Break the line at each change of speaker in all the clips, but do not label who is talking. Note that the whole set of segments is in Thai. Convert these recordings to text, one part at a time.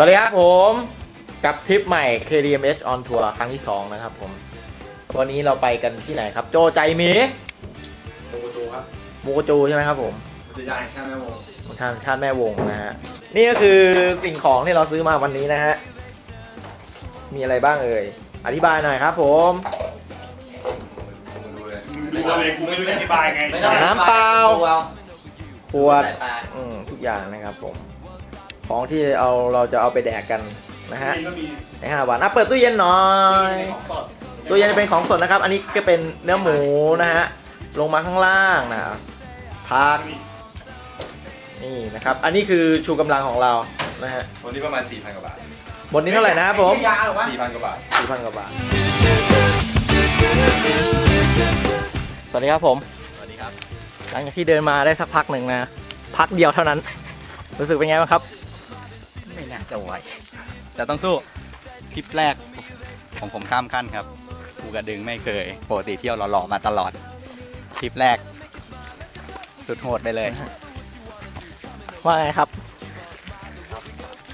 สวัสดีครับผมกับทริปใหม่ KDMH on Tour ครั้งที่ 2 นะครับผม วันนี้เราไปกันที่ไหนครับ โจใจหมี
โมโกจูครับ
มูกจูใช่ไหมครับผม
อุทยานแห่งชาติแม่วง
ชาติชาติแม่วงนะฮะ นี่ก็คือสิ่งของที่เราซื้อมาวันนี้นะฮะ มีอะไรบ้างเอ่ย อธิบายหน่อยครับผม
มึงดูเลย
รู้อะไรกูไม่รู้จะอธิบายไง
ไม่ต้อง
น้ำเปล่า
ดูเอา
ขวด
ใส่ปลา
อืมทุกอย่างนะครับผม ของที่เอาเราจะเอาไปแดกกันนะฮะ
นี่ก็มี
ในห้าวันอะเปิดตู้เย็นหน่อย
ของสด
ตู้เย็นเป็นของสดนะครับ อันนี้ก็เป็นเนื้อหมูนะฮะลงมาข้างล่างนะพักนี่นะครับ อันนี้คือชูกำลังของเรานะฮะ
วันนี้ประมาณ 4,000 กว่าบาท
บทนี้เท่าไหร่นะครับผม
ยาหรอวะ
4,000 กว่าบาท
สี่พันกว่าบาท สวัสดีครับผม
สวัสดีครับ
หลังจากที่เดินมาได้สักพักหนึ่งนะ พักเดียวเท่านั้น รู้สึกเป็นไงบ้างครับ
ไม่น่าจะไหวแต่ต้องสู้ทริปแรกของผมข้ามขั้นครับภูกระดึงไม่เคยปกติเที่ยวหล่อๆมาตลอดทริปแรก สุดโหดไปเลย
ว่าไงครับ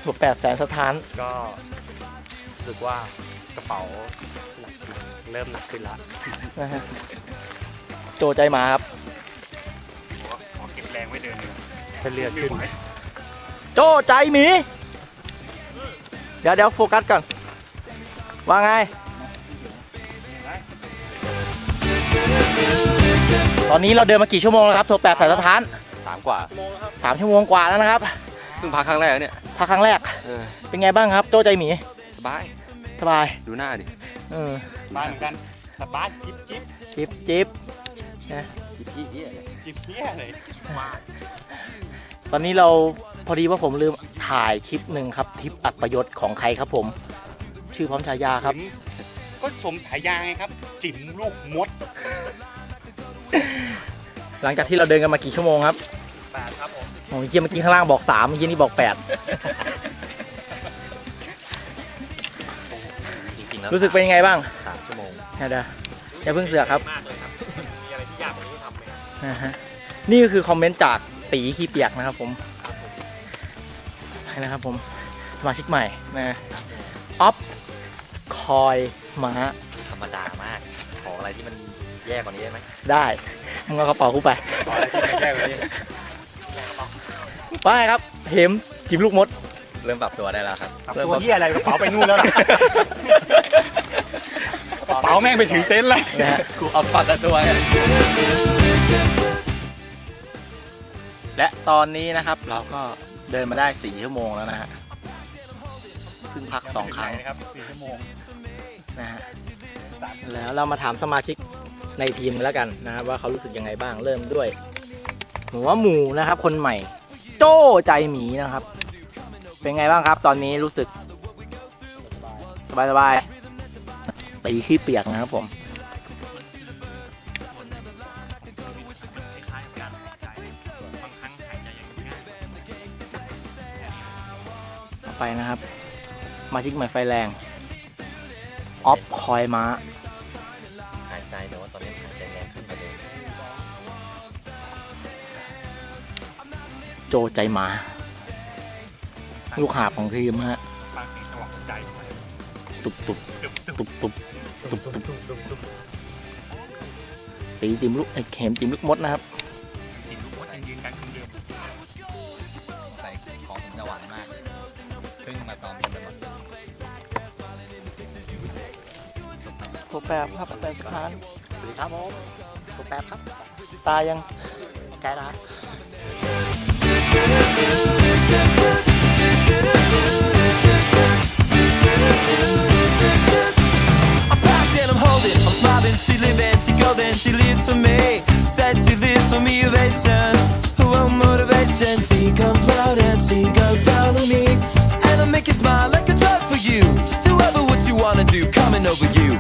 ถูกแปดแสนสถาน
ก็รู้สึกว่ากระเป๋าเริ่มหนักขึ้นแล้ว
นะฮะโจใจหมาครับ
ขอเก็บแรงไว้เดินถ้าเลือดขึ้น
โจใจหมี เดี๋ยวเดี๋ยวโฟกัสก่อน ว่าไง ตอนนี้เราเดินมากี่ชั่วโมงแล้วครับโทรแปดสายสถาน
สามกว่า
สามชั่วโมงกว่าแล้วนะครับ
เพิ่งพักครั้งแรกเนี่ย
พักครั้งแรก
เออ
เป็นไงบ้างครับโจใจหมี
สบาย
สบาย
ดูหน้าดิ
เออ
บ้านเหมือนกันสบายจิ๊บจิ๊บ
จิบจิบ
จิ๊บจี้เหี้ยเลย
จิ๊บเฮี้ยเลยมา
ตอนนี้เรา พอดีว่าผมลืมถ่ายคลิปหนึ่งครับทริปอัดประยศของใครครับผม ชื่อพร้อมฉายาครับ
จิ๋มก็สมฉายาไงครับ จิ๋มลูกมด
หลังจากที่เราเดินกันมากี่ชั่วโมงครับ
แปดครับผม
โอ้ยเมื่อกี้เมื่อกี้ข้างล่างบอกสามเมื่อกี้นี่บอกแปด
จริงๆแล้ว
รู้สึกเป็นยังไงบ้าง
สามชั่วโมง
เดี๋ยวเดี๋ยวอย่าเพิ่งเสือกครับ
มากเลยครับมีอะไรที่ยากกว่านี้ก็ทำไหมครับ
นะฮะนี่ก็คือคอมเมนต์จากตีขี้เปียกนะครับผมให้ นะครับผมสมาชิกใหม่นะออฟคอยม้า
ธรรมดามาก ขออะไรที่มันแย่กว่านี้ได้ไหม
ได้มึงเอากระเป๋ากูไป
ขออะไรที่มันแย่กว่านี้
ว่าไงครับเห็มจิบลูกมด
เริ่มปรับตัวได้แล้วครับ
ตัวเฮี้ยอะไรกระเป๋าไปนู่นแล้วล่ะกระเป๋าแม่งไปถึงเต็นท์แล้ว
นะฮะ
กูเอาปัดแต่ตัวเนี่ย
และตอนนี้นะครับเราก็ เดินมาได้สี่ชั่วโมงแล้วนะฮะเพิ่งพักสองครั้ง
นะครับสี่ชั่วโมง
นะฮะแล้วเรามาถามสมาชิกในทีมกันแล้วกันนะครับว่าเขารู้สึกยังไงบ้างเริ่มด้วย หัวหมูนะครับ คนใหม่ โจ้ใจหมีนะครับ เป็นไงบ้างครับ ตอนนี้รู้สึก สบายสบายๆตีขี้เปียกนะครับผม ไปนะครับ มาชิกใหม่ไฟแรงออฟคอยม้า
หายใจแต่ว่าตอนนี้หายใจแรงขึ้นกว่าเดิม
โจใจหมา ลูกหาบของทีมฮะ
ฟังเสียงจังหวะหัวใจเข้าไป
ตุบตุบ
ตึ๊บตึ๊บ
ตุบตุบ
ตึ๊บตึ๊บตึ๊บตึ๊บตึ๊บ
ตีจิมลูกเอ้ยเข็มจิมลูกมดนะครับ
ปบ
ครับแปบสถาน
สวัสดีครับผมตัวแป๊บครับ
ตายังใกล้ละ
I'm packed and I'm holding. I'm smiling, she living, she golden, she lives for me. Says she lives for me, ovation. Her own motivation. She comes round and she goes down on me. And I make you smile like a drug for you. Do ever what you wanna do, coming over you.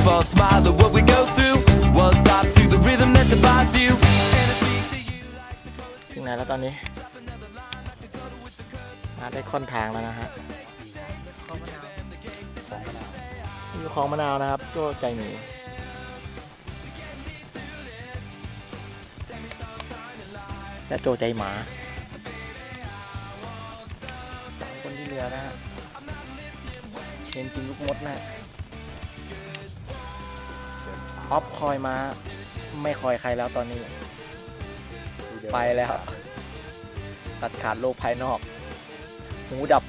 Keep on smiling what we go through. One stop to the rhythm that divides you.
ถึงไหนแล้วตอนนี้ มาได้ค่อนทางแล้วนะฮะนี่ของมะนาวนะครับโจใจหมีและโจใจหมาสามคนที่เหลือนะฮะ
เห็นกินลูกมดนะ ออฟคอยมา ไม่คอยใครแล้วตอนนี้ ไปแล้ว ตัดขาดโลกภายนอก หูดับ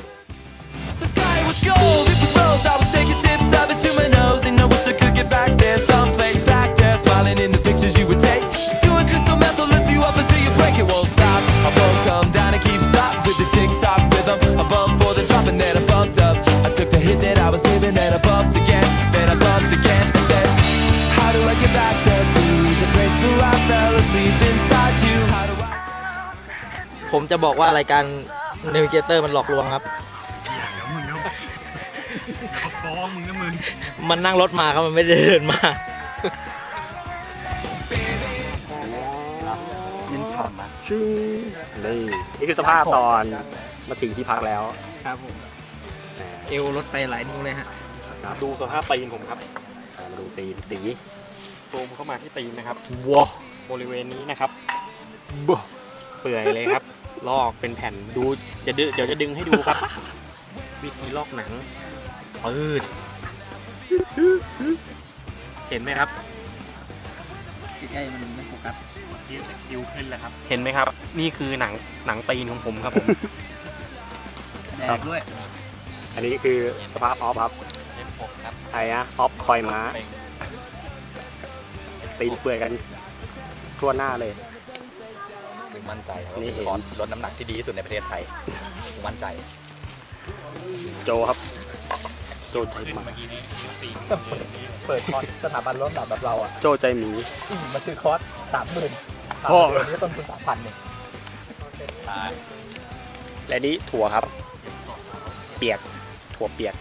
จะบอกว่ารายการ n น v เกเตอร์มันหลอกลวงครับ
ฟ้องมึงนะมึง
มันนั่งรถมาครับมันไม่ได้เดินมา
ยินฉ่ำอะชื่อนี่นี่คือสภาพตอนมาถึงที่พักแล้ว
ครับผมเอวรถไปหลายนิ้วเลยฮะ
ดูสภาพตีนผมครับอ่ามาดูตีนตีซูมเข้ามาที่ตีนนะครับว้าบริเวณนี้นะครับบ้าเปื่อยเลยครับ ลอกเป็นแผ่นดูจะดึเดี๋ยวจะดึงให้ดูครับ วิธีลอกหนังปืดเห็นไหมครับ
ใกล้มันไม่โฟกัส
คิวขึ้นแล้วครับ เห็นไหมครับ นี่คือหนังหนังตีนของผมครับผม
แดกด้วย
อันนี้คือสภาพออฟครับไอ้อะออฟคอยม้าตีนเปื่อยกันทั่วหน้าเลย
มั่นใจครับ
นี่
ว่า
เห็น
คอร์สลดน้ำหนักที่ดีที่สุดในประเทศไทยผมมั่นใจ
โจครับ โจใจหมา
เปิดคอร์สสถาบันรถแบบแบบเราอะ
โจใจหมี
มันคือคอร์สสามหมื่น
โอ้
เดี๋ยวนี้ต้นทุนสามพันเนี่ย
และนี่ถั่วครับ เปียกถั่วเปียก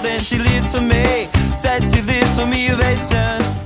Golden, she lives for me. Says she lives for me, ovation.